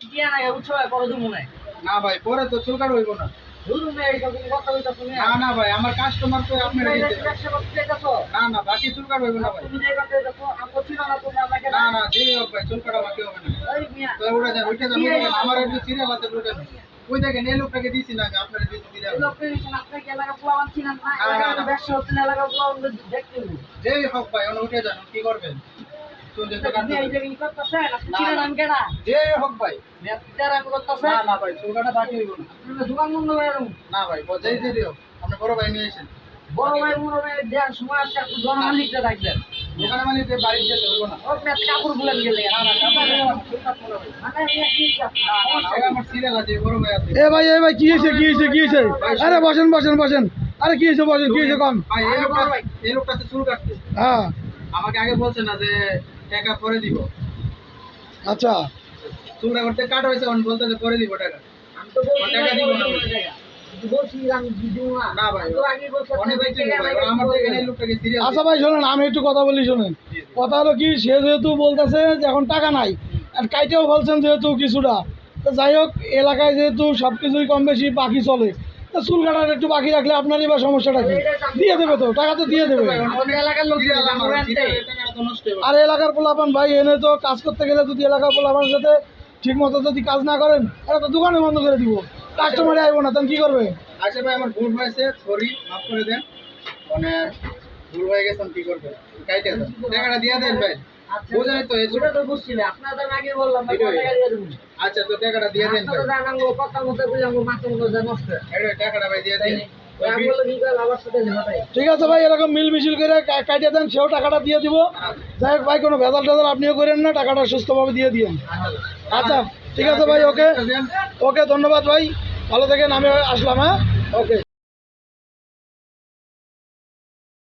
না না ভাই পরে তো হইব না। না না। ভাই আমার কাস্টমার তো না না বাকি হইব না ভাই। না না হোক ভাই চুল বাকি হবে না। তো উঠে যান উঠে যান আমার একটু সিরিয়াল আছে উঠে ওই দেখেন এই লোকটাকে দিছি না আপনারা দিছি সিরিয়াল লোকটা নিছেন আপনাকে এলাকা পোলাওয়ান ছিলেন না না, না, এলাকা ব্যবসা হচ্ছে না এলাকা পোলাওয়ান দেখতে যেই হোক ভাই উঠে যান কি করবেন? চুল যেতে আপনি এই কাটতে জায়গায় ই করতেছেন আপনি না, ছিলেন না। আমি কেনা যেই হোক ভাই নেতার আমি করতেছেন না না ভাই চুল বাকি হইব না দোকান বন্ধ করে না ভাই যেই যেই হোক আপনি বড় ভাই নিয়ে এসেন বড় ভাই বড় ভাই দেওয়ার সময় আছে আপনি দোকানে যে বাড়ি যেতে হইব না কাপড় গেলে এ ভাই এ ভাই কি হয়েছে কি হয়েছে কি হয়েছে? আরে বসেন বসেন বসেন। আরে কি হয়েছে বসেন কি হয়েছে কম। ভাই এই লোকটা চুল কাটছে হ্যাঁ। আমাকে আগে বলছে না যে টাকা পরে দিব। আচ্ছা। চুলটা করতে কাট হয়েছে এখন বলতে যে পরে দিব টাকা। আমি তো বলছি টাকা দিব না। আমি আমি আমি আচ্ছা ভাই শোনেন আমি একটু কথা বলি শোনেন। কথা হলো কি সে যেহেতু বলতেছে যে এখন টাকা নাই আর কাইটেও বলছেন যেহেতু কিছুটা। তো যাই হোক এলাকায় যেহেতু সব কিছুই কম বেশি বাকি চলে তো চুল কাটার একটু বাকি রাখলে আপনারই বা সমস্যাটা কি? দিয়ে দেবে তো টাকা তো দিয়ে দেবে। আর এলাকার পোলাপান ভাই এনে তো কাজ করতে গেলে যদি এলাকার পোলাপানের সাথে ঠিক মতো যদি কাজ না করেন এটা তো দোকানে বন্ধ করে দিব। কাস্টমারে আইব না তখন কি করবে? আচ্ছা ভাই আমার ভুল হয়েছে সরি মাফ করে দেন। মানে ভুল হয়ে গেছে কি করব? টাকাটা দিয়ে দেন ভাই। বুঝলেন তো ওটা তো বুঝছি না, আপনারা তো আগে বললাম ভাই, টাকা দিয়ে দেবো। আচ্ছা তো টাকাটা দিয়ে দেন তো আনাঙ্গো, কথার মধ্যে বুঝলাম, ও মাথার মধ্যে যা নষ্ট। এটা টাকাটা ভাই দিয়ে দেন। ঠিক আছে ভাই এরকম মিল মিছিল করে কাটিয়ে দেন সেও টাকাটা দিয়ে দিব। যাই হোক ভাই কোনো ভেজাল টেজাল আপনিও করেন না টাকাটা সুস্থভাবে দিয়ে দিন আচ্ছা। ঠিক আছে ভাই ওকে। ওকে ধন্যবাদ ভাই। ভালো থাকেন আমি আসলাম হ্যাঁ? ওকে।